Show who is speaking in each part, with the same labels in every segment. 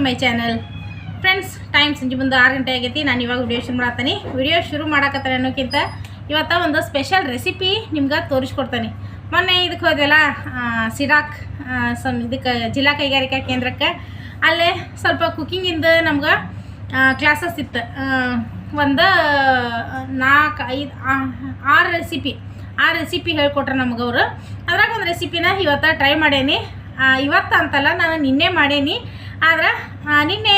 Speaker 1: To my channel friends time ಸಂಜೆ ಬಂದು ಆರು ಗಂಟೆ ಆಗೈತಿ. ನಾನು ಇವಾಗ ವಿಡಿಯೋ ಶುರು ಮಾಡತ್ತೀನಿ ವಿಡಿಯೋ ಶುರು ಮಾಡಕತ್ತಾರೆ ಅನ್ನೋಕ್ಕಿಂತ ಇವತ್ತ ಒಂದು ಸ್ಪೆಷಲ್ ರೆಸಿಪಿ ನಿಮ್ಗೆ ತೋರಿಸ್ಕೊಡ್ತಾನೆ. ಮೊನ್ನೆ ಇದಕ್ಕೆ ಹೋದೆಲ್ಲ ಸಿರಾಕ್ ಸಮ್ ಇದಕ್ಕೆ ಜಿಲ್ಲಾ ಕೈಗಾರಿಕಾ ಕೇಂದ್ರಕ್ಕೆ. ಅಲ್ಲೇ ಸ್ವಲ್ಪ ಕುಕ್ಕಿಂಗಿಂದ ನಮ್ಗೆ ಕ್ಲಾಸಸ್ ಇತ್ತು. ಒಂದು ನಾಲ್ಕು ಐದು ಆರು ರೆಸಿಪಿ ಆ ರೆಸಿಪಿ ಹೇಳ್ಕೊಟ್ರೆ ನಮ್ಗೆ ಅವರು. ಅದ್ರಾಗ ಒಂದು ರೆಸಿಪಿನ ಇವತ್ತು ಟ್ರೈ ಮಾಡೇನಿ. ಇವತ್ತು ಅಂತಲ್ಲ ನಾನು ನಿನ್ನೆ ಮಾಡೇನಿ. ಆದ್ರೆ ನಿನ್ನೆ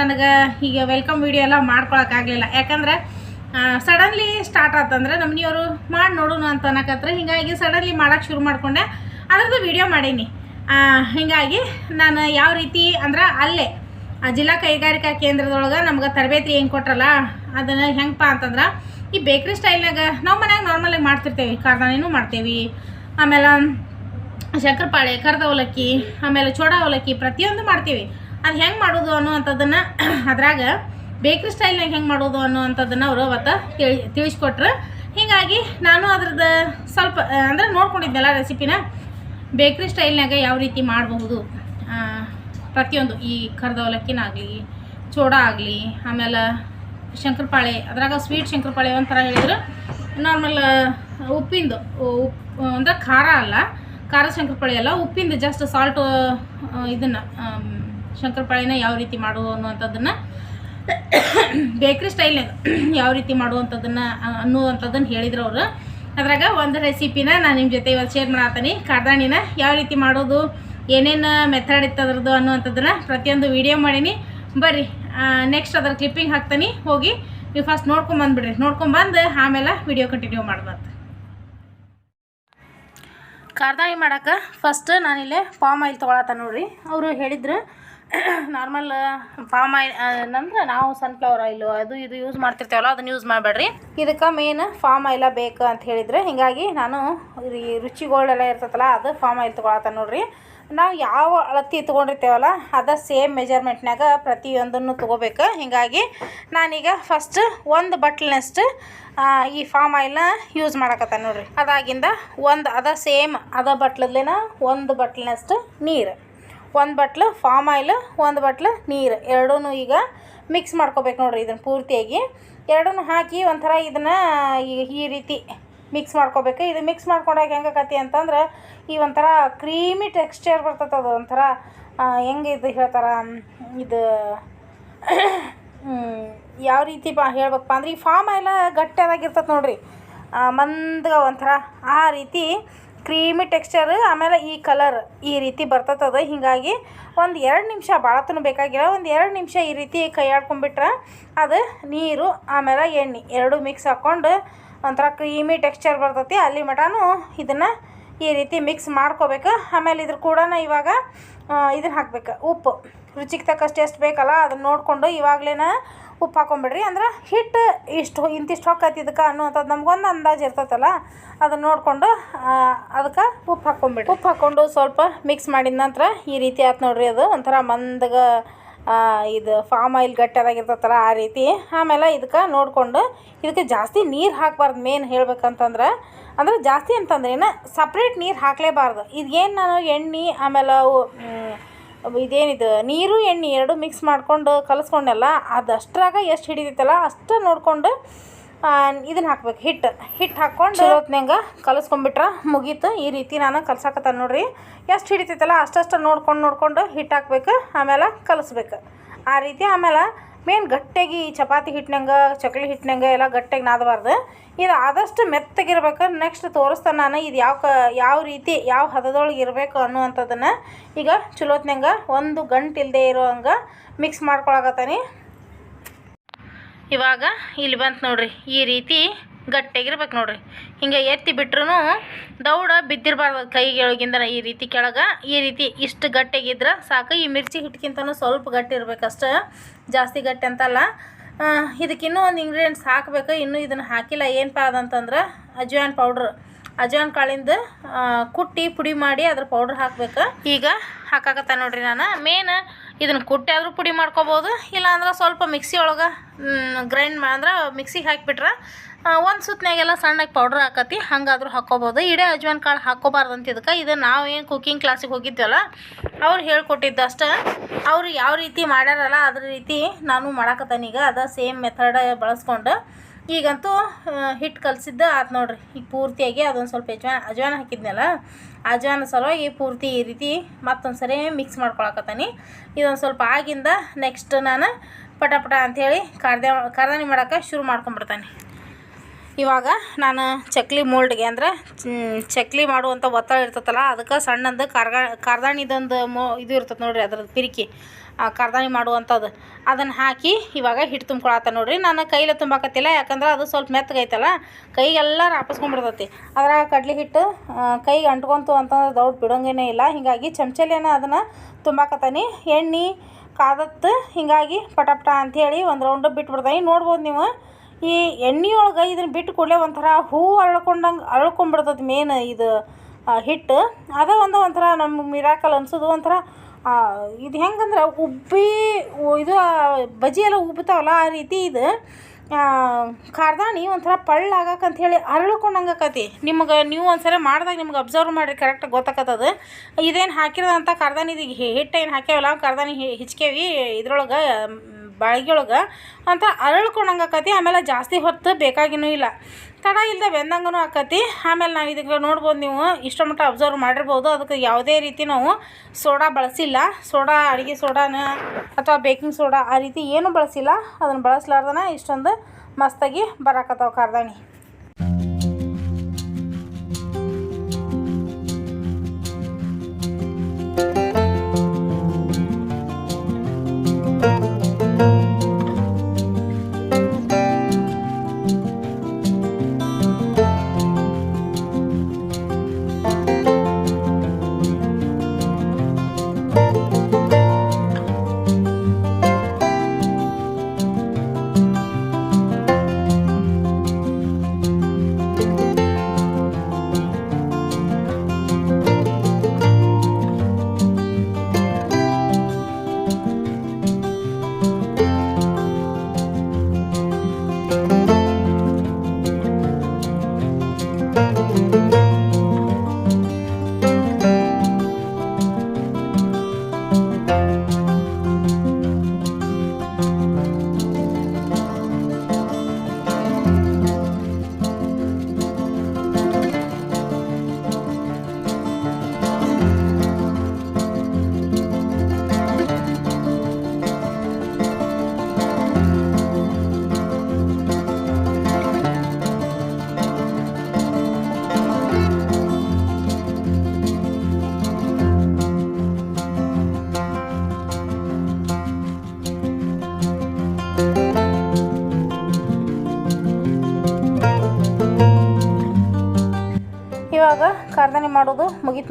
Speaker 1: ನನಗೆ ಈಗ ವೆಲ್ಕಮ್ ವಿಡಿಯೋ ಎಲ್ಲ ಮಾಡ್ಕೊಳಕ್ಕಾಗಲಿಲ್ಲ ಯಾಕಂದ್ರೆ ಸಡನ್ಲಿ ಸ್ಟಾರ್ಟ್ ಆತಂದ್ರೆ ನಮ್ಮ ಮನೆಯವರು ಮಾಡಿ ನೋಡೋಣ ಅಂತ ಅನ್ನಕತ್ರ. ಹಿಂಗಾಗಿ ಸಡನ್ಲಿ ಮಾಡೋಕ್ಕೆ ಶುರು ಮಾಡ್ಕೊಂಡೆ. ಅದ್ರದ್ದು ವಿಡಿಯೋ ಮಾಡೀನಿ. ಹೀಗಾಗಿ ನಾನು ಯಾವ ರೀತಿ ಅಂದ್ರೆ ಅಲ್ಲೇ ಜಿಲ್ಲಾ ಕೈಗಾರಿಕಾ ಕೇಂದ್ರದೊಳಗೆ ನಮ್ಗೆ ತರಬೇತಿ ಹೆಂಗೆ ಕೊಟ್ರಲ್ಲ, ಅದನ್ನು ಹೆಂಗಪ್ಪ ಅಂತಂದ್ರೆ, ಈ ಬೇಕ್ರಿ ಸ್ಟೈಲ್ನಾಗ ನಾವು ಮನ್ಯಾಗ ನಾರ್ಮಲಾಗಿ ಮಾಡ್ತಿರ್ತೇವೆ. ಕಾರ್ದಾಣಿನೂ ಮಾಡ್ತೇವೆ. ಆಮೇಲೆ ಶಂಕರಪಾಳೆ, ಕರ್ದ ಅವಲಕ್ಕಿ, ಆಮೇಲೆ ಚೋಡ ಅವಲಕ್ಕಿ ಪ್ರತಿಯೊಂದು ಮಾಡ್ತೀವಿ. ಅದು ಹೆಂಗೆ ಮಾಡೋದು ಅನ್ನುವಂಥದ್ದನ್ನು ಅದ್ರಾಗ ಬೇಕ್ರಿ ಸ್ಟೈಲ್ನಾಗ ಹೆಂಗೆ ಮಾಡೋದು ಅನ್ನುವಂಥದ್ದನ್ನು ಅವರು ಅವತ್ತು ತಿಳಿ ತಿಳಿಸ್ಕೊಟ್ರು. ಹೀಗಾಗಿ ನಾನು ಅದ್ರದ್ದು ಸ್ವಲ್ಪ ಅಂದರೆ ನೋಡ್ಕೊಂಡಿದ್ದೆಲ್ಲ ರೆಸಿಪಿನ, ಬೇಕ್ರಿ ಸ್ಟೈಲ್ನಾಗ ಯಾವ ರೀತಿ ಮಾಡಬಹುದು ಪ್ರತಿಯೊಂದು. ಈ ಕರ್ದ ಅವಲಕ್ಕಿನಾಗಲಿ, ಚೋಡ ಆಗಲಿ, ಆಮೇಲೆ ಶಂಕರಪಾಳೆ, ಅದ್ರಾಗ ಸ್ವೀಟ್ ಶಂಕರಪಾಳೆ ಒಂಥರ ಹೇಳಿದ್ರು. ನಾರ್ಮಲ್, ಉಪ್ಪಿಂದು ಉಪ್ಪು ಅಂದರೆ ಖಾರ ಅಲ್ಲ. ಖಾರ ಶಂಕರಪಾಳೆ ಅಲ್ಲ, ಉಪ್ಪಿಂದ ಜಸ್ಟ್ ಸಾಲ್ಟ್ ಇದನ್ನು ಶಂಕರಪಾಳೆನ ಯಾವ ರೀತಿ ಮಾಡು ಅನ್ನುವಂಥದ್ದನ್ನು ಬೇಕ್ರಿ ಸ್ಟೈಲ್ ಯಾವ ರೀತಿ ಮಾಡುವಂಥದ್ದನ್ನು ಅನ್ನುವಂಥದ್ದನ್ನು ಹೇಳಿದ್ರು ಅವರು. ಅದ್ರಾಗ ಒಂದು ರೆಸಿಪಿನ ನಾನು ನಿಮ್ಮ ಜೊತೆ ಇವತ್ತು ಶೇರ್ ಮಾಡತ್ತೀನಿ ಕಾರ್ದಾಣಿನ ಯಾವ ರೀತಿ ಮಾಡೋದು, ಏನೇನು ಮೆಥಡ್ ಇತ್ತದ್ರದ್ದು ಅನ್ನುವಂಥದ್ದನ್ನು ಪ್ರತಿಯೊಂದು ವಿಡಿಯೋ ಮಾಡೀನಿ. ಬರ್ರಿ ನೆಕ್ಸ್ಟ್ ಅದ್ರ ಕ್ಲಿಪ್ಪಿಂಗ್ ಹಾಕ್ತೀನಿ. ಹೋಗಿ ನೀವು ಫಸ್ಟ್ ನೋಡ್ಕೊಂಬಂದ್ಬಿಡ್ರಿ ನೋಡ್ಕೊಂಬಂದು ಆಮೇಲೆ ವಿಡಿಯೋ ಕಂಟಿನ್ಯೂ ಮಾಡ್ಬಾರ್ದು ಕಾರ್ದಾಣಿ ಮಾಡೋಕೆ ಫಸ್ಟ್ ನಾನಿಲ್ಲೇ ಪಾಮ್ ಆಯಿಲ್ ತೊಗೊಳತ್ತ ನೋಡ್ರಿ. ಅವರು ಹೇಳಿದ್ರು ನಾರ್ಮಲ್ ಪಾಮ್ ಆಯಿಲ್ ಅಂದ್ರೆ ನಾವು ಸನ್ಫ್ಲವರ್ ಆಯಿಲು ಅದು ಇದು ಯೂಸ್ ಮಾಡ್ತಿರ್ತೇವಲ್ಲ, ಅದನ್ನ ಯೂಸ್ ಮಾಡಬೇಡ್ರಿ. ಇದಕ್ಕೆ ಮೇನ್ ಫಾಮ್ ಆಯಿಲ ಬೇಕು ಅಂತ ಹೇಳಿದ್ರೆ, ಹೀಗಾಗಿ ನಾನು ಈ ರುಚಿ ಗೋಲ್ಡ್ ಎಲ್ಲ ಇರ್ತೈತಲ್ಲ, ಅದು ಫಾಮ್ ಆಯಿಲ್ ತೊಗೊಳತ್ತ ನೋಡ್ರಿ. ನಾವು ಯಾವ ಅಳತಿ ತೊಗೊಂಡಿರ್ತೇವಲ್ಲ, ಅದ ಸೇಮ್ ಮೆಜರ್ಮೆಂಟ್ನಾಗ ಪ್ರತಿಯೊಂದನ್ನು ತೊಗೋಬೇಕು. ಹೀಗಾಗಿ ನಾನೀಗ ಫಸ್ಟ್ ಒಂದು ಬಟ್ಲಿನಷ್ಟು ಈ ಫಾಮ್ ಆಯಿಲ್ನ ಯೂಸ್ ಮಾಡಕತ್ತ ನೋಡ್ರಿ. ಅದಾಗಿಂದ ಒಂದು, ಅದ ಸೇಮ್ ಅದ ಬಟ್ಲದ್ಲೇನ ಒಂದು ಬಟ್ಲಿನಷ್ಟು ನೀರು. ಒಂದು ಬಟ್ಲು ಫಾಮ್ ಆಯಿಲ್ ಒಂದು ಬಟ್ಲು ನೀರು. ಎರಡೂ ಈಗ ಮಿಕ್ಸ್ ಮಾಡ್ಕೋಬೇಕು ನೋಡ್ರಿ ಇದನ್ನು ಪೂರ್ತಿಯಾಗಿ. ಎರಡೂ ಹಾಕಿ ಒಂಥರ ಇದನ್ನು ಈ ರೀತಿ ಮಿಕ್ಸ್ ಮಾಡ್ಕೋಬೇಕು. ಇದು ಮಿಕ್ಸ್ ಮಾಡ್ಕೊಂಡಾಗ ಹೆಂಗಾಕತಿ ಅಂತಂದ್ರೆ ಈ ಒಂಥರ ಕ್ರೀಮಿ ಟೆಕ್ಸ್ಚರ್ ಬರ್ತದೆ ಅದು. ಒಂಥರ ಹೆಂಗೆ ಇದು ಹೇಳ್ತಾರ, ಇದು ಯಾವ ರೀತಿ ಬಾ ಹೇಳ್ಬೇಕಪ್ಪ ಅಂದ್ರೆ ಈ ಫಾಮ್ ಎಲ್ಲ ಗಟ್ಟಿಯಾಗಿರ್ತದೆ ನೋಡ್ರಿ. ಮಂದಗ ಒಂಥರ ಆ ರೀತಿ ಕ್ರೀಮಿ ಟೆಕ್ಸ್ಚರ್ ಆಮೇಲೆ ಈ ಕಲರ್ ಈ ರೀತಿ ಬರ್ತತದ ಹೀಗಾಗಿ ಒಂದು ಎರಡು ನಿಮಿಷ ಭಾಳತನೂ ಬೇಕಾಗಿಲ್ಲ. ಒಂದು ಎರಡು ನಿಮಿಷ ಈ ರೀತಿ ಕೈ ಆಡ್ಕೊಂಡ್ಬಿಟ್ರೆ ಅದು ನೀರು, ಆಮೇಲೆ ಎಣ್ಣೆ ಎರಡು ಮಿಕ್ಸ್ ಹಾಕ್ಕೊಂಡು ಒಂಥರ ಕ್ರೀಮಿ ಟೆಕ್ಸ್ಚರ್ ಬರ್ತೈತಿ, ಅಲ್ಲಿ ಮಟನೂ ಇದನ್ನು ಈ ರೀತಿ ಮಿಕ್ಸ್ ಮಾಡ್ಕೋಬೇಕು. ಆಮೇಲೆ ಇದ್ರ ಕೂಡ ಇವಾಗ ಇದನ್ನು ಹಾಕ್ಬೇಕು. ಉಪ್ಪು. ರುಚಿಗೆ ತಕ್ಕಷ್ಟು ಎಷ್ಟು ಬೇಕಲ್ಲ ಅದನ್ನು ನೋಡಿಕೊಂಡು ಇವಾಗಲೇನ ಉಪ್ಪು ಹಾಕೊಂಬಿಡ್ರಿ. ಅಂದ್ರೆ ಹಿಟ್ಟು ಇಷ್ಟು, ಇಂತಿಷ್ಟು ಹೊಕ್ಕೈತಿ ಇದಕ್ಕೆ ಅನ್ನುವಂಥದ್ದು ನಮಗೊಂದು ಅಂದಾಜು ಇರ್ತೈತಲ್ಲ ಅದನ್ನು ನೋಡಿಕೊಂಡು ಅದಕ್ಕೆ ಉಪ್ಪು ಹಾಕ್ಕೊಂಬಿಡ್ರಿ ಉಪ್ಪು ಹಾಕ್ಕೊಂಡು ಸ್ವಲ್ಪ ಮಿಕ್ಸ್ ಮಾಡಿದ ನಂತರ ಈ ರೀತಿ ಆಯ್ತು ನೋಡ್ರಿ ಅದು ಒಂಥರ ಮಂದಗ ಇದು ಫಾಮ್ ಆಯಿಲ್ ಗಟ್ಟಿಯಾಗಿರ್ತೈತಲ್ಲ ಆ ರೀತಿ. ಆಮೇಲೆ ಇದಕ್ಕೆ ನೋಡಿಕೊಂಡು ಇದಕ್ಕೆ ಜಾಸ್ತಿ ನೀರು ಹಾಕಬಾರ್ದು ಮೇನ್ ಹೇಳ್ಬೇಕಂತಂದ್ರೆ, ಅಂದ್ರೆ ಜಾಸ್ತಿ ಅಂತಂದ್ರೆ ಏನು ಸಪ್ರೇಟ್ ನೀರು ಹಾಕಲೇಬಾರ್ದು. ಇದೇನು ನಾನು ಎಣ್ಣೆ, ಆಮೇಲೆ ಅವು ಇದೇನಿದು, ನೀರು, ಎಣ್ಣೆ ಎರಡು ಮಿಕ್ಸ್ ಮಾಡ್ಕೊಂಡು ಕಲಸ್ಕೊಂಡೆಲ್ಲ ಅದಷ್ಟ್ರಾಗ ಎಷ್ಟು ಹಿಡಿತೈತಲ್ಲ, ಅಷ್ಟು ನೋಡಿಕೊಂಡು ಇದನ್ನ ಹಾಕ್ಬೇಕು ಹಿಟ್ಟು ಹಿಟ್ಟು ಹಾಕ್ಕೊಂಡು ಹೊತ್ನ್ಯಾಗ ಕಲಸ್ಕೊಂಡ್ಬಿಟ್ರೆ ಮುಗೀತು. ಈ ರೀತಿ ನಾನು ಕಲ್ಸಾಕತ್ತ ನೋಡ್ರಿ. ಎಷ್ಟು ಹಿಡಿತೈತಲ್ಲ, ಅಷ್ಟಷ್ಟು ನೋಡ್ಕೊಂಡು ನೋಡ್ಕೊಂಡು ಹಿಟ್ಟು ಹಾಕ್ಬೇಕು ಆಮೇಲೆ ಕಲಸ್ಬೇಕು. ಆ ರೀತಿ ಆಮೇಲೆ ಮೇನ್ ಗಟ್ಟಿಯಾಗಿ ಚಪಾತಿ ಹಿಟ್ಟಿನಂಗೆ ಚಕ್ಲಿ ಹಿಟ್ಟಿನಂಗೆ ಎಲ್ಲ ಗಟ್ಟಿಯಾಗಿ ನಾದಬಾರ್ದು. ಇದು ಆದಷ್ಟು ಮೆತ್ತಗಿರ್ಬೇಕು ನೆಕ್ಸ್ಟ್ ತೋರಿಸ್ತಾನೆ ನಾನು ಇದು ಯಾವ ಕ, ಯಾವ ರೀತಿ, ಯಾವ ಹದದೊಳಗೆ ಇರಬೇಕು ಅನ್ನುವಂಥದ್ದನ್ನು. ಈಗ ಚಲೋತ್ನಂಗೆ ಒಂದು ಗಂಟು ಇಲ್ಲದೆ ಇರೋ ಹಂಗೆ ಮಿಕ್ಸ್ ಮಾಡ್ಕೊಳಕತ್ತಾನೆ. ಇವಾಗ ಇಲ್ಲಿ ಬಂತು ನೋಡ್ರಿ, ಈ ರೀತಿ ಗಟ್ಟಿಯಾಗಿರ್ಬೇಕು ನೋಡ್ರಿ. ಹಿಂಗೆ ಎತ್ತಿ ಬಿಟ್ರೂ ದೌಡ ಬಿದ್ದಿರಬಾರ್ದು ಕೈಗಳಿಗಿಂದ ಈ ರೀತಿ ಕೆಳಗೆ. ಈ ರೀತಿ ಇಷ್ಟು ಗಟ್ಟಿಯಾಗಿದ್ರೆ ಸಾಕು. ಈ ಮಿರ್ಚಿ ಹಿಟ್ಕಿಂತನೂ ಸ್ವಲ್ಪ ಗಟ್ಟಿ ಇರ್ಬೇಕಷ್ಟೆ ಜಾಸ್ತಿ ಗಟ್ಟಿ ಅಂತಲ್ಲ. ಇದಕ್ಕಿನ್ನೂ ಒಂದು ಇಂಗ್ರೀಡಿಯೆಂಟ್ಸ್ ಹಾಕಬೇಕು. ಇನ್ನೂ ಇದನ್ನು ಹಾಕಿಲ್ಲ. ಏನಪ್ಪ ಅದಂತಂದ್ರೆ ಅಜ್ವಾನ್ ಪೌಡ್ರ್ ಅಜವಾನ್ ಕಾಳಿಂದ ಕುಟ್ಟಿ ಪುಡಿ ಮಾಡಿ ಅದ್ರ ಪೌಡ್ರ್ ಹಾಕ್ಬೇಕು. ಈಗ ಹಾಕಾಕತ್ತ ನೋಡ್ರಿ ನಾನು. ಮೇನ್ ಇದನ್ನು ಕುಟ್ಟಿ ಆದರೂ ಪುಡಿ ಮಾಡ್ಕೋಬೋದು, ಇಲ್ಲಾಂದ್ರೆ ಸ್ವಲ್ಪ ಮಿಕ್ಸಿ ಒಳಗೆ ಗ್ರೈಂಡ್ ಅಂದ್ರೆ ಮಿಕ್ಸಿಗೆ ಹಾಕಿಬಿಟ್ರೆ ಒಂದು ಸುತ್ತನಾಗೆಲ್ಲ ಸಣ್ಣಗೆ ಪೌಡ್ರ್ ಹಾಕತಿ, ಹಂಗಾದ್ರು ಹಾಕ್ಕೋಬೋದು. ಇಡೇ ಅಜ್ವಾನ್ ಕಾಳು ಹಾಕ್ಕೋಬಾರ್ದು ಅಂತ ಇದಕ್ಕೆ, ಇದು ನಾವು ಏನು ಕುಕ್ಕಿಂಗ್ ಕ್ಲಾಸಿಗೆ ಹೋಗಿದ್ವಲ್ಲ, ಅವ್ರು ಹೇಳ್ಕೊಟ್ಟಿದ್ದು ಅಷ್ಟೇ. ಅವರು ಯಾವ ರೀತಿ ಮಾಡ್ಯಾರಲ್ಲ ಅದ್ರ ರೀತಿ ನಾನು ಮಾಡಾಕತ್ತಾನೀಗ ಅದ ಸೇಮ್ ಮೆಥಡ ಬಳಸ್ಕೊಂಡು ಈಗಂತೂ ಹಿಟ್ಟು ಕಲಸಿದ್ದ ಆತು ನೋಡ್ರಿ. ಈಗ ಪೂರ್ತಿಯಾಗಿ ಅದೊಂದು ಸ್ವಲ್ಪ ಯಜ್ವಾನ ಅಜ್ವಾನ ಹಾಕಿದ್ನಲ್ಲ ಅಜ್ವಾನ ಸಲುವಾಗಿ ಪೂರ್ತಿ ಈ ರೀತಿ ಮತ್ತೊಂದು ಸರಿ ಮಿಕ್ಸ್ ಮಾಡ್ಕೊಳಕತ್ತೀನಿ. ಇದೊಂದು ಸ್ವಲ್ಪ ಆಗಿಂದ ನೆಕ್ಸ್ಟ್ ನಾನು ಪಟ ಪಟ ಅಂಥೇಳಿ ಕಾರ್ದೆ ಕಾರ್ದಾನಿ ಮಾಡೋಕೆ ಶುರು ಮಾಡ್ಕೊಂಬಿಡ್ತಾನೆ. ಇವಾಗ ನಾನು ಚಕ್ಲಿ ಮೋಲ್ಡ್ಗೆ ಅಂದ್ರೆ ಚಕ್ಲಿ ಮಾಡುವಂಥ ಒತ್ತಡ ಇರ್ತೈತಲ್ಲ, ಅದಕ್ಕೆ ಸಣ್ಣಂದು ಕಾರ್ಗಾ ಕಾರ್ದಾಣಿದೊಂದು ಮೋ, ಇದು ಇರ್ತೈತೆ ನೋಡಿರಿ ಅದ್ರದ್ದು ಪಿರಿಕಿ. ಕಾರ್ದಾಣಿ ಮಾಡುವಂಥದ್ದು. ಅದನ್ನು ಹಾಕಿ ಇವಾಗ ಹಿಟ್ಟು ತುಂಬ್ಕೊಳತ್ತ ನೋಡ್ರಿ. ನಾನು ಕೈಲೇ ತುಂಬಾಕತ್ತಿಲ್ಲ ಯಾಕಂದ್ರೆ ಅದು ಸ್ವಲ್ಪ ಮೆತ್ತಗೈತಲ್ಲ, ಕೈಗೆಲ್ಲ ರಾಪಿಸ್ಕೊಂಡ್ಬಿಡ್ತೈತಿ. ಅದ್ರಾಗ ಕಡ್ಲೆ ಹಿಟ್ಟು ಕೈಗೆ ಅಂಟ್ಕೊಂತು ಅಂತಂದ್ರೆ ದೌಡ್ ಬಿಡೋಂಗೇನೇ ಇಲ್ಲ. ಹೀಗಾಗಿ ಚಮಚಲೇನ ಅದನ್ನು ತುಂಬಾಕತ್ತಾನಿ ಎಣ್ಣೆ, ಕಾದತ್ತು ಹೀಗಾಗಿ ಪಟಪಟ ಪಟ ಅಂಥೇಳಿ ಒಂದು ರೌಂಡ್ ಬಿಟ್ಬಿಡ್ತಾನೆ. ನೋಡ್ಬೋದು ನೀವು, ಈ ಎಣ್ಣೆಯೊಳಗೆ ಇದನ್ನು ಬಿಟ್ಟು ಕೂಡಲೇ ಒಂಥರ ಹೂ ಅರಳ್ಕೊಂಡಂಗೆ ಅರಳ್ಕೊಂಡ್ಬಿಡ್ತದೆ ಮೇನ್ ಇದು ಹಿಟ್ಟು. ಅದೇ ಒಂದು ಒಂಥರ ನಮ್ಗೆ ಮಿರಾಕಲ್ ಅನ್ಸೋದು, ಒಂಥರ ಇದು ಹೆಂಗಂದ್ರೆ ಉಬ್ಬಿ ಇದು ಬಜ್ಜಿ ಎಲ್ಲ ಉಬ್ತಾವಲ್ಲ ಆ ರೀತಿ ಇದು ಕಾರ್ದಾಣಿ ಒಂಥರ ಪಳ್ಳ ಆಗಕ್ಕೆ ಹೇಳಿ ಅರಳ್ಕೊಂಡಂಗಾಕತಿ ನಿಮ್ಗೆ ನೀವು ಒಂದ್ಸಲ ಮಾಡಿದಾಗ ನಿಮ್ಗೆ ಅಬ್ಸರ್ವ್ ಮಾಡಿರಿ ಕರೆಕ್ಟ್ ಗೊತ್ತಾಕತ್ತದ. ಇದೇನು ಹಾಕಿರೋದಂಥ ಕಾರ್ದಾನಿದು ಹಿಟ್ಟು ಏನು ಹಾಕ್ಯಾವಲ್ಲ ಕಾರ್ದಾನಿ ಹಿ- ಹಿಚ್ಕೇವಿ ಇದ್ರೊಳಗೆ ಬಾಳ್ಗೆ ಅಂತ ಅರಳ್ಕೊಂಡಂಗೆ ಆಕತಿ, ಆಮೇಲೆ ಜಾಸ್ತಿ ಹೊತ್ತು ಬೇಕಾಗಿನೂ ಇಲ್ಲ. ತಡ ಇಲ್ಲದೆ ಬೆಂದಂಗೂ ಆಕತಿ. ಆಮೇಲೆ ನಾವು ಇದಕ್ಕೆ ನೋಡ್ಬೋದು ನೀವು ಇಷ್ಟ ಮಟ್ಟ ಅಬ್ಸರ್ವ್ ಮಾಡಿರ್ಬೋದು. ಅದಕ್ಕೆ ಯಾವುದೇ ರೀತಿ ನಾವು ಸೋಡಾ ಬಳಸಿಲ್ಲ. ಸೋಡಾ, ಅಡುಗೆ ಸೋಡಾನ ಅಥವಾ ಬೇಕಿಂಗ್ ಸೋಡಾ ಆ ರೀತಿ ಏನೂ ಬಳಸಿಲ್ಲ. ಅದನ್ನು ಬಳಸ್ಲಾರ್ದನ ಇಷ್ಟೊಂದು ಮಸ್ತಾಗಿ ಬರಾಕತ್ತಾವ ಕಾರ್ದಾಣಿ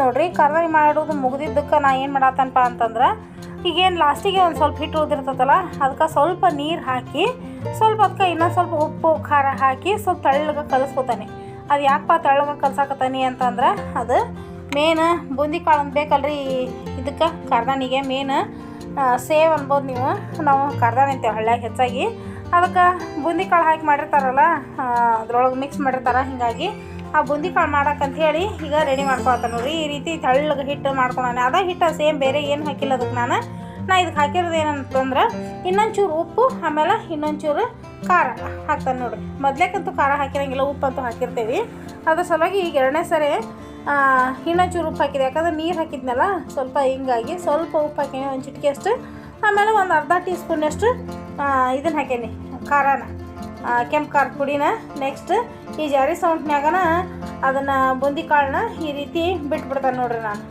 Speaker 1: ನೋಡ್ರಿ ಕಾರ್ದಾನಿ ಮಾಡೋದು ಮುಗಿದಿದ್ದಕ್ಕೆ ನಾ ಏನು ಮಾಡತ್ತನಪ್ಪ ಅಂತಂದ್ರೆ, ಈಗೇನು ಲಾಸ್ಟಿಗೆ ಒಂದು ಸ್ವಲ್ಪ ಹಿಟ್ಟು ಉಳಿದಿರ್ತೈತಲ್ಲ ಅದಕ್ಕೆ ಸ್ವಲ್ಪ ನೀರು ಹಾಕಿ, ಸ್ವಲ್ಪ ಅದಕ್ಕೆ ಇನ್ನೊಂದು ಸ್ವಲ್ಪ ಉಪ್ಪು, ಖಾರ ಹಾಕಿ ಸ್ವಲ್ಪ ತಳ್ಳಗೆ ಕಲಿಸ್ಕೊತಾನೆ. ಅದು ಯಾಕಪ್ಪ ತಳ್ಳಗೆ ಕಲ್ಸಾಕತ್ತಾನೆ ಅಂತಂದ್ರೆ, ಅದು ಮೇನ್ ಬೂಂದಿ ಕಾಳು ಅಂತ ಬೇಕಲ್ರಿ ಇದಕ್ಕೆ ಕರ್ದಾನಿಗೆ ಮೇನ್ ಸೇವ್ ಅನ್ಬೋದು ನೀವು. ನಾವು ಕರ್ದಾನ ಅಂತೇವೆ ಹಳ್ಳ್ಯಾಗ ಹೆಚ್ಚಾಗಿ. ಅದಕ್ಕೆ ಬೂಂದಿ ಕಾಳು ಹಾಕಿ ಮಾಡಿರ್ತಾರಲ್ಲ ಅದ್ರೊಳಗೆ ಮಿಕ್ಸ್ ಮಾಡಿರ್ತಾರೆ, ಹೀಗಾಗಿ ಆ ಬೂಂದಿ ಕಾಳು ಮಾಡಕ್ಕಂತ ಹೇಳಿ ಈಗ ರೆಡಿ ಮಾಡ್ಕೊಳತ್ತ ನೋಡ್ರಿ. ಈ ರೀತಿ ತೆಳ್ಳಗೆ ಹಿಟ್ಟು ಮಾಡ್ಕೊಳಾನೆ ಅದ ಹಿಟ್ಟು ಸೇಮ್ ಬೇರೆ ಏನು ಹಾಕಿಲ್ಲ ಅದಕ್ಕೆ ನಾನು. ನಾ ಇದಕ್ಕೆ ಹಾಕಿರೋದು ಏನಂತಂದ್ರೆ ಇನ್ನೊಂಚೂರು ಉಪ್ಪು, ಆಮೇಲೆ ಇನ್ನೊಂಚೂರು ಖಾರ ಹಾಕ್ತಾನೆ ನೋಡ್ರಿ. ಮೊದ್ಲೇಕಂತೂ ಖಾರ ಹಾಕಿರಂಗಿಲ್ಲ, ಉಪ್ಪಂತೂ ಹಾಕಿರ್ತೀವಿ. ಅದ್ರ ಸಲುವಾಗಿ ಈಗ ಎರಡನೇ ಸರಿ ಇನ್ನೊಂಚೂರು ಉಪ್ಪು ಹಾಕಿದೆ. ಯಾಕಂದ್ರೆ ನೀರು ಹಾಕಿದ್ನಲ್ಲ, ಸ್ವಲ್ಪ ಹಿಂಗಾಗಿ ಸ್ವಲ್ಪ ಉಪ್ಪು ಹಾಕೀನಿ, ಒಂದು ಚಿಟಿಕೆ ಅಷ್ಟು ಆಮೇಲೆ ಒಂದು ಅರ್ಧ ಟೀ ಸ್ಪೂನಷ್ಟು ಇದನ್ನು ಹಾಕೀನಿ, ಖಾರನ. ಕೆಂಪು ಖಾರದ ಪುಡಿನ ನೆಕ್ಸ್ಟ್ ಈ ಜಾರಿ ಸೌಂಟ್ನ್ಯಾಗನ ಅದನ್ನು ಬೂಂದಿ ಕಾಳನ್ನ ಈ ರೀತಿ ಬಿಟ್ಬಿಡ್ತಾನೆ ನೋಡ್ರಿ ನಾನು.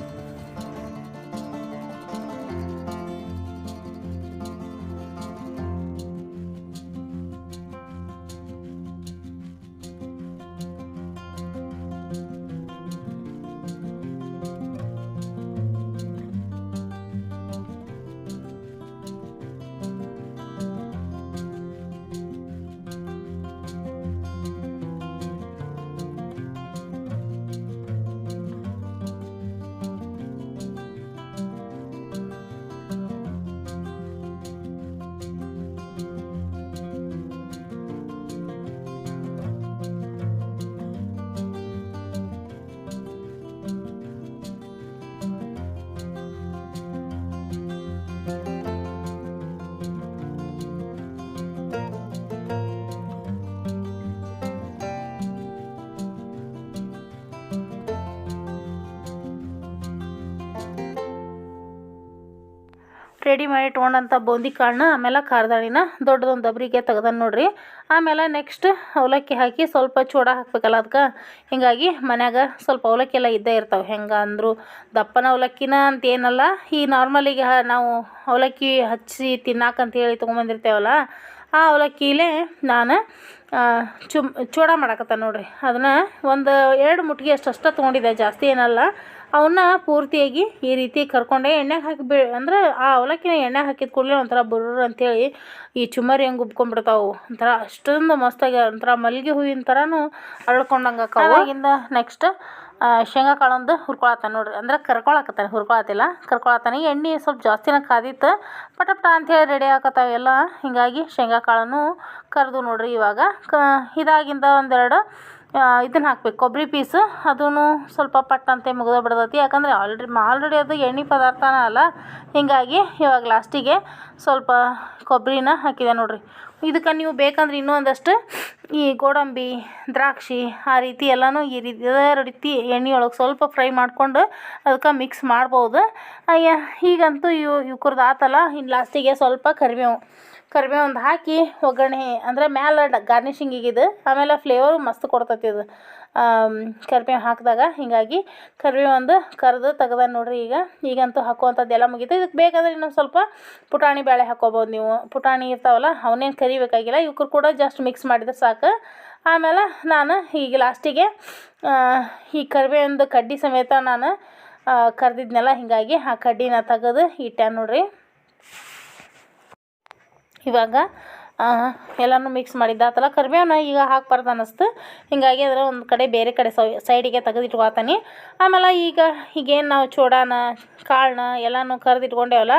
Speaker 1: ರೆಡಿ ಮಾಡಿ ಇಟ್ಕೊಂಡಂಥ ಬೂಂದಿ ಕಾಳನ್ನ, ಆಮೇಲೆ ಖಾರದಾಣಿನ ದೊಡ್ಡದೊಂದು ದಬ್ರಿಗೆ ತೆಗ್ದಾನ ನೋಡ್ರಿ. ಆಮೇಲೆ ನೆಕ್ಸ್ಟ್ ಅವಲಕ್ಕಿ ಹಾಕಿ ಸ್ವಲ್ಪ ಚೂಡ ಹಾಕ್ಬೇಕಲ್ಲ ಅದಕ್ಕೆ ಹೀಗಾಗಿ ಮನ್ಯಾಗ ಸ್ವಲ್ಪ ಅವಲಕ್ಕಿ ಎಲ್ಲ ಇದ್ದೇ ಇರ್ತಾವೆ. ಹೆಂಗೆ ಅಂದರು ದಪ್ಪನ ಅವಲಕ್ಕಿನ ಅಂತ ಏನಲ್ಲ, ಈ ನಾರ್ಮಲಿಗೆ ನಾವು ಅವಲಕ್ಕಿ ಹಚ್ಚಿ ತಿನ್ನಾಕಂತ ಹೇಳಿ ತೊಗೊಂಬಂದಿರ್ತೇವಲ್ಲ, ಆ ಅವಲಕ್ಕಿಲೇ ನಾನು ಚುಮ್, ಚೂಡ ಮಾಡಕತ್ತ ನೋಡ್ರಿ. ಅದನ್ನ ಒಂದು ಎರಡು ಮುಟ್ಗೆ ಅಷ್ಟು ಅಷ್ಟೇ ತೊಗೊಂಡಿದ್ದೆ. ಜಾಸ್ತಿ ಏನಲ್ಲ. ಅವನ್ನ ಪೂರ್ತಿಯಾಗಿ ಈ ರೀತಿ ಕರ್ಕೊಂಡೆ ಎಣ್ಣೆಗೆ ಹಾಕಿ ಬಿ ಅಂದ್ರೆ ಆ ಅವಲಕ್ಕಿನ ಎಣ್ಣೆ ಹಾಕಿದ ಕೂಡಲೇ ಒಂಥರ ಬುರ್ರ ಅಂತೇಳಿ ಈ ಚುಮರಿ ಹೆಂಗೆ ಉಬ್ಕೊಂಡ್ಬಿಡ್ತಾವೆ. ಒಂಥರ ಅಷ್ಟೊಂದು ಮಸ್ತಾಗಿ ಒಂಥರ ಮಲ್ಲಿಗೆ ಹೂವಿನ ಥರನೂ ಅರಳ್ಕೊಂಡಂಗೆ ಅವಾಗಿಂದ ನೆಕ್ಸ್ಟ್ ಶೇಂಗಾ ಕಾಳೊಂದು ಹುರ್ಕೊಳತ್ತಾನೆ ನೋಡ್ರಿ. ಅಂದ್ರೆ ಕರ್ಕೊಳಕತ್ತಾನೆ ಹುರ್ಕೊಳತ್ತಿಲ್ಲ ಕರ್ಕೊಳತ್ತಾನೆ ಎಣ್ಣೆ ಸ್ವಲ್ಪ ಜಾಸ್ತಿನ ಕಾದಿತ್ತು ಪಟ ಪಟ ಅಂಥೇಳಿ ರೆಡಿ ಆಗತ್ತಾವೆಲ್ಲ ಹಿಂಗಾಗಿ ಶೇಂಗಾ ಕಾಳನ್ನು ಕರೆದು ನೋಡ್ರಿ ಇವಾಗ. ಕ, ಇದಾಗಿಂದ ಒಂದೆರಡು ಇದನ್ನ ಹಾಕ್ಬೇಕು. ಕೊಬ್ಬರಿ ಪೀಸ್ ಅದೂ ಸ್ವಲ್ಪ ಪಟ್ಟಂತೆ ಅಂತ ಮುಗ್ದು ಬಿಡ್ತೈತಿ. ಯಾಕಂದರೆ ಆಲ್ರೆಡಿ ಆಲ್ರೆಡಿ ಅದು ಎಣ್ಣೆ ಪದಾರ್ಥನ ಅಲ್ಲ. ಹೀಗಾಗಿ ಇವಾಗ ಲಾಸ್ಟಿಗೆ ಸ್ವಲ್ಪ ಕೊಬ್ಬರಿನ ಹಾಕಿದೆ ನೋಡಿರಿ. ಇದಕ್ಕೆ ನೀವು ಬೇಕಂದ್ರೆ ಇನ್ನೂ ಈ ಗೋಡಂಬಿ, ದ್ರಾಕ್ಷಿ ಆ ರೀತಿ ಎಲ್ಲನೂ ಈ ರೀತಿ ರೀತಿ ಎಣ್ಣೆಯೊಳಗೆ ಸ್ವಲ್ಪ ಫ್ರೈ ಮಾಡಿಕೊಂಡು ಅದಕ್ಕೆ ಮಿಕ್ಸ್ ಮಾಡ್ಬೋದು. ಈಗಂತೂ ಇವು ಇವ್ರದ್ದು ಆತಲ್ಲ. ಇನ್ನು ಲಾಸ್ಟಿಗೆ ಸ್ವಲ್ಪ ಕರಿಬೇವು. ಕರಿಬೇವು ಒಂದು ಹಾಕಿ ಒಗ್ಗರಣೆ, ಅಂದರೆ ಮ್ಯಾಲೆ ಡ ಗಾರ್ನಿಷಿಂಗಿಗೆ ಇದು, ಆಮೇಲೆ ಫ್ಲೇವರ್ ಮಸ್ತ್ ಕೊಡ್ತೈತಿ ಇದು. ಕರಿಬೇವು ಹಾಕಿದಾಗ ಹೀಗಾಗಿ ಕರಿಬೇವು ಒಂದು ಕರೆದು ತೆಗ್ದ ನೋಡ್ರಿ ಈಗ. ಈಗಂತೂ ಹಾಕುವಂಥದ್ದು ಎಲ್ಲ ಮುಗೀತು. ಇದಕ್ಕೆ ಬೇಕಾದ್ರೆ ಇನ್ನೊಂದು ಸ್ವಲ್ಪ ಪುಟಾಣಿ ಬೇಳೆ ಹಾಕ್ಕೋಬೋದು ನೀವು. ಪುಟಾಣಿ ಇರ್ತಾವಲ್ಲ ಅವನ್ನೇನು ಕರಿಬೇಕಾಗಿಲ್ಲ. ಇವ್ರು ಕೂಡ ಜಸ್ಟ್ ಮಿಕ್ಸ್ ಮಾಡಿದ್ರೆ ಸಾಕು. ಆಮೇಲೆ ನಾನು ಈಗ ಲಾಸ್ಟಿಗೆ ಈ ಕರಿಬೇವಿಂದು ಕಡ್ಡಿ ಸಮೇತ ನಾನು ಕರೆದಿದ್ನಲ್ಲ ಹೀಗಾಗಿ ಆ ಕಡ್ಡಿನ ತೆಗೆದು ಇಟ್ಟೆ ನೋಡ್ರಿ. ಇವಾಗ ಎಲ್ಲನೂ ಮಿಕ್ಸ್ ಮಾಡಿದ್ದಾತಲ್ಲ ಕರಿಬೇವನ್ನ ಈಗ ಹಾಕ್ಬಾರ್ದು ಅನ್ನಿಸ್ತು ಹೀಗಾಗಿ ಅದರ ಒಂದು ಕಡೆ ಬೇರೆ ಕಡೆ ಸೈಡಿಗೆ ತೆಗೆದು ಇಟ್ಕೊತಾನೆ ಆಮೇಲೆ ಈಗ ಈಗೇನು ನಾವು ಚೂಡಾನ ಕಾಳನ್ನ ಎಲ್ಲನೂ ಕರೆದಿಟ್ಕೊಂಡೇವಲ್ಲ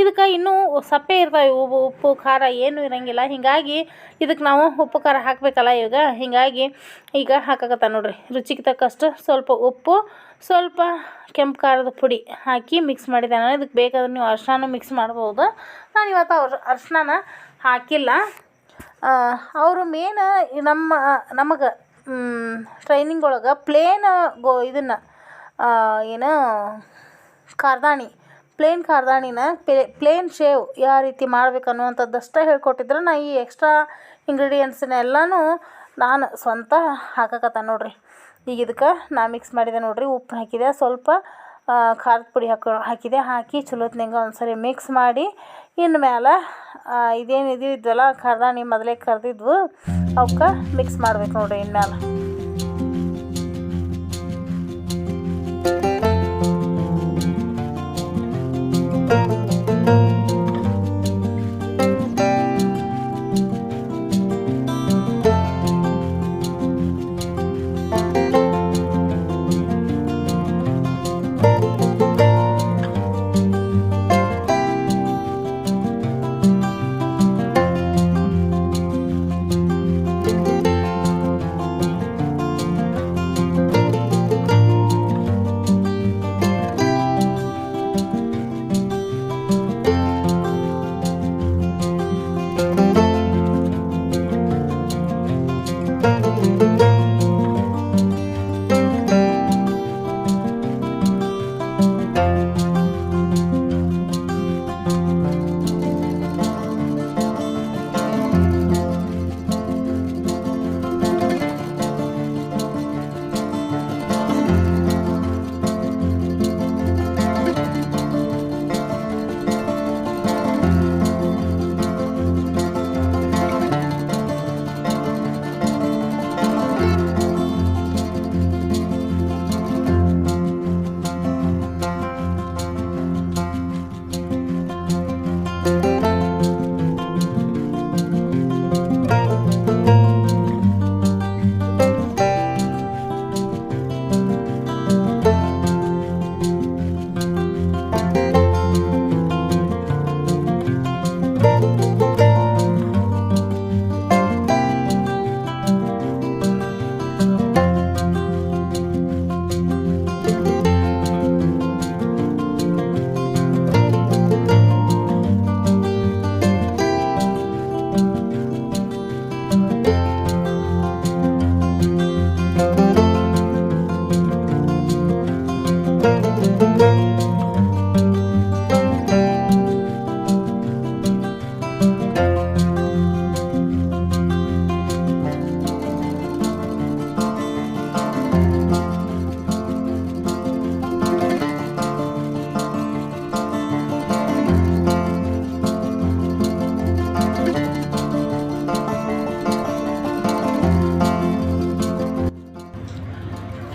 Speaker 1: ಇದಕ್ಕೆ ಇನ್ನೂ ಸಪ್ಪೆ ಇರ್ತಾವೆ ಉಪ್ಪು ಉಪ್ಪು, ಖಾರ ಏನೂ ಇರೋಂಗಿಲ್ಲ. ಹೀಗಾಗಿ ಇದಕ್ಕೆ ನಾವು ಉಪ್ಪು, ಖಾರ ಹಾಕಬೇಕಲ್ಲ ಇವಾಗ. ಹೀಗಾಗಿ ಈಗ ಹಾಕಕತ್ತ ನೋಡ್ರಿ. ರುಚಿಗೆ ತಕ್ಕಷ್ಟು ಸ್ವಲ್ಪ ಉಪ್ಪು, ಸ್ವಲ್ಪ ಕೆಂಪು ಖಾರದ ಪುಡಿ ಹಾಕಿ ಮಿಕ್ಸ್ ಮಾಡಿದೆ ನಾನು. ಇದಕ್ಕೆ ಬೇಕಾದ್ರೆ ನೀವು ಅರ್ಶಿನ ಮಿಕ್ಸ್ ಮಾಡ್ಬೋದು. ನಾನು ಇವತ್ತು ಅವ್ರ ಅರ್ಶಿನ ಹಾಕಿಲ್ಲ. ಅವರು ಮೇನ್ ನಮ್ಮ, ನಮಗೆ ಟ್ರೈನಿಂಗ್ ಒಳಗೆ ಪ್ಲೇನ್ ಗೋ, ಇದನ್ನು ಏನು ಕಾರ್ದಾಣಿ ಪ್ಲೇನ್ ಕಾರ್ದಾಣಿನ ಪ್ಲೇನ್ ಶೇವ್ ಯಾವ ರೀತಿ ಮಾಡ್ಬೇಕು ಅನ್ನುವಂಥದ್ದಷ್ಟೇ ಹೇಳ್ಕೊಟ್ಟಿದ್ರೆ ನಾ ಈ ಎಕ್ಸ್ಟ್ರಾ ಇಂಗ್ರೀಡಿಯೆಂಟ್ಸನ್ನೆಲ್ಲನೂ ನಾನು ಸ್ವಂತ ಹಾಕಕತ್ತ ನೋಡ್ರಿ. ಈಗ ಇದಕ್ಕೆ ನಾ ಮಿಕ್ಸ್ ಮಾಡಿದೆ ನೋಡ್ರಿ ಉಪ್ಪು ಹಾಕಿದೆ, ಸ್ವಲ್ಪ ಖಾರದ ಪುಡಿ ಹಾಕೋ, ಹಾಕಿದೆ, ಹಾಕಿ ಚಲೋತ್ನಂಗೆ ಒಂದು ಸರಿ ಮಿಕ್ಸ್ ಮಾಡಿ ಇನ್ನು ಮೇಲೆ ಇದೇನು ಇದು ಇದ್ವಲ್ಲ ಕರ್ದಾಣಿ ಮೊದಲೇ ಕರೆದಿದ್ವು. ಅವಕ್ಕೆ ಮಿಕ್ಸ್ ಮಾಡ್ಬೇಕು ನೋಡಿರಿ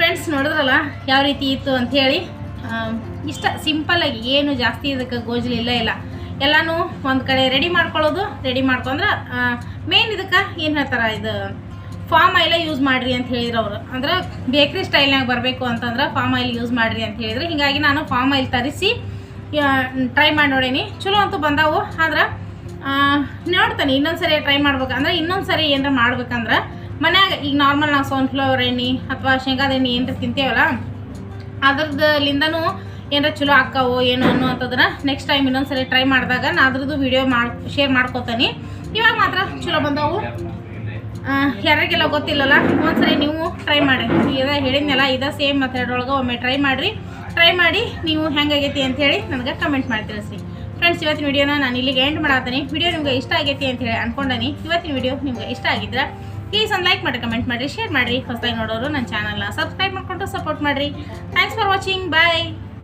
Speaker 1: ಇನ್ಮ್ಯಾಲೆ ನೋಡಿದ್ರಲ್ಲ, ಯಾವ ರೀತಿ ಇತ್ತು ಅಂಥೇಳಿ ಇಷ್ಟ ಸಿಂಪಲ್ಲಾಗಿ ಏನು ಜಾಸ್ತಿ ಇದಕ್ಕೆ ಗೋಜಲಿಲ್ಲ ಇಲ್ಲ ಎಲ್ಲನೂ ಒಂದು ಕಡೆ ರೆಡಿ ಮಾಡ್ಕೊಳ್ಳೋದು ರೆಡಿ ಮಾಡ್ಕೊಂಡ್ರೆ ಮೇನ್ ಇದಕ್ಕೆ ಏನು ಹೇಳ್ತಾರೆ, ಇದು ಫಾರ್ಮ್ ಆಯಿಲ ಯೂಸ್ ಮಾಡಿರಿ ಅಂತ ಹೇಳಿದ್ರು ಅವರು. ಅಂದ್ರೆ ಬೇಕ್ರಿ ಸ್ಟೈಲ್ನಾಗ ಬರಬೇಕು ಅಂತಂದ್ರೆ ಫಾರ್ಮ್ ಆಯಿಲ್ ಯೂಸ್ ಮಾಡಿರಿ ಅಂತ ಹೇಳಿದ್ರು. ಹೀಗಾಗಿ ನಾನು ಫಾರ್ಮ್ ಆಯಿಲ್ ತರಿಸಿ ಟ್ರೈ ಮಾಡಿ ನೋಡೇನಿ. ಚಲೋ ಅಂತೂ ಬಂದಾವು, ಆದ್ರೆ ನೋಡ್ತಾನೆ ಇನ್ನೊಂದು ಸರಿ ಟ್ರೈ ಮಾಡ್ಬೇಕು. ಅಂದ್ರೆ ಇನ್ನೊಂದು ಸರಿ ಏನಾರ ಮಾಡ್ಬೇಕಂದ್ರೆ ಮನ್ಯಾಗ ಈಗ ನಾರ್ಮಲ್ ನಾವು ಸನ್ಫ್ಲವರ್ ಎಣ್ಣೆ ಅಥವಾ ಶೇಂಗಾದ ಎಣ್ಣೆ ಏನಾರ ತಿಂತೇವಲ್ಲ ಅದ್ರದ್ಲಿಂದನೂ ಏನಾರ ಚಲೋ ಆಕ್ಕಾವೋ ಏನು ಅನ್ನುವಂಥದ್ದನ್ನ ನೆಕ್ಸ್ಟ್ ಟೈಮ್ ಇನ್ನೊಂದು ಸರಿ ಟ್ರೈ ಮಾಡಿದಾಗ ನಾ ಅದ್ರದ್ದು ವಿಡಿಯೋ ಮಾಡಿ ಶೇರ್ ಮಾಡ್ಕೋತಾನೆ. ಇವಾಗ ಮಾತ್ರ ಚಲೋ ಬಂದವು. ಯಾರಿಗೆಲ್ಲ ಗೊತ್ತಿಲ್ಲಲ್ಲ, ಒಂದ್ಸರಿ ನೀವು ಟ್ರೈ ಮಾಡಿ. ಇದ ಹೇಳಿದ್ನಲ್ಲ, ಇದ ಸೇಮ್ ಮೆಥಡ್ ಒಳಗೆ ಒಮ್ಮೆ ಟ್ರೈ ಮಾಡಿರಿ. ಟ್ರೈ ಮಾಡಿ, ನೀವು ಹೆಂಗಾಗೈತಿ ಅಂಥೇಳಿ ನನಗೆ ಕಮೆಂಟ್ ಮಾಡಿ ತಿಳಿಸಿ ಫ್ರೆಂಡ್ಸ್ ಇವತ್ತಿನ ವಿಡಿಯೋನ ನಾನು ಇಲ್ಲಿಗೆ ಎಂಡ್ ಮಾಡತ್ತೀನಿ ವಿಡಿಯೋ ನಿಮ್ಗೆ ಇಷ್ಟ ಆಗೈತಿ ಅಂತ ಹೇಳಿ ಅನ್ಕೊಂಡನಿ. ಇವತ್ತಿನ ವಿಡಿಯೋ ನಿಮ್ಗೆ ಇಷ್ಟ ಆಗಿದ್ರೆ ಪ್ಲೀಸ್ ಒಂದು ಲೈಕ್ ಮಾಡಿ ಕಮೆಂಟ್ ಮಾಡಿರಿ ಶೇರ್ ಮಾಡಿರಿ ಹೊಸದಾಗಿ ನೋಡೋರು ನನ್ನ ಚಾನಲ್ನ ಸಬ್ಸ್ಕ್ರೈಬ್ ಮಾಡಿಕೊಂಡು ಸಪೋರ್ಟ್ ಮಾಡಿರಿ. Thanks for watching bye